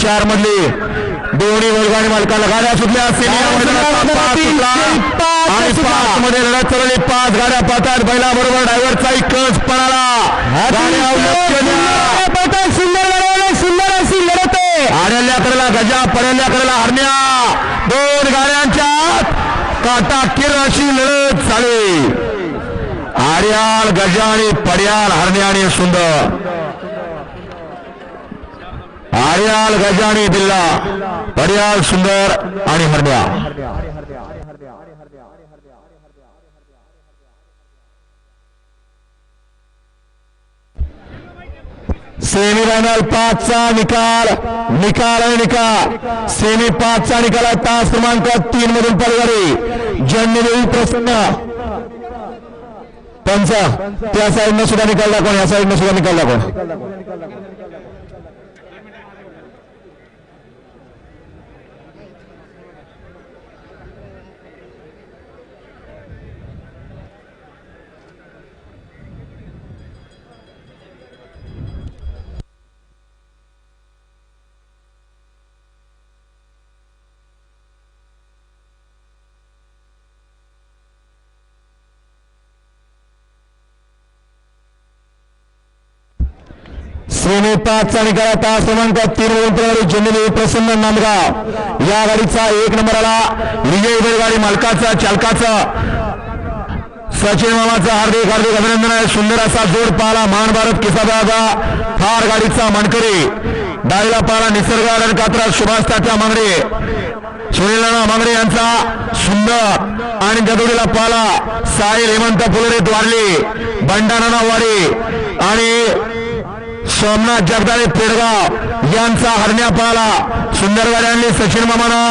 चार मधली. दोन्ही वर्गाने मालकाला गाड्या सुटल्या. आणि पाच मध्ये लढत चालवली पाच गाड्या पाहतात बैला बरोबर ड्रायव्हरचा कस पळाला. सुंदर सुंदर अशी लढत आहे. आड्याल्या कडेला गजा पड्याल्या कडेला हरण्या. दोन गाड्यांच्या काटा किर अशी लढत झाली आड्याल गजा आणि पड्याल हरण्या आणि सुंदर. आर्याल गजा आणि बिल्ला पड्याल सुंदर आणि हरण्या सेमीफायनल पाचचा निकाल निकाल आणि निकाल। सेमी पाचचा निकाल आहे तास क्रमांक तीन मधून पलगाडी जन्मदेवी प्रसन्न पंचा त्या साईडनं सुद्धा निकाल दाखवा या साईडनं सुद्धा निकाल दाखवा सेमी पाचचा निकाल आहे तास क्रमांक तीन मधून पलगाडी प्रसन्न नांदगाव या गाडीचा एक नंबर आला विजय बैलगाडी मालकाचा चालकाचा. सचिन मामाचा हार्दिक हार्दिक अभिनंदन आहे. सुंदर असा जोड पाहला महान भारत किसाबागा थार गाडीचा मानकरी. डाळीला पाहला निसर्ग गार्डन कात्रा सुभाष तात्या मांगडे सुनीलाना मांगडे यांचा सुंदर. आणि गदोडीला पाला साहिल हेमंत फुलरे द्वारली. बंडाना वारी. आणि सोमनाथ जगदाळे पेडगाव यांचा हरण्या पाला सुंदर गाड्यांनी सचिन मामाना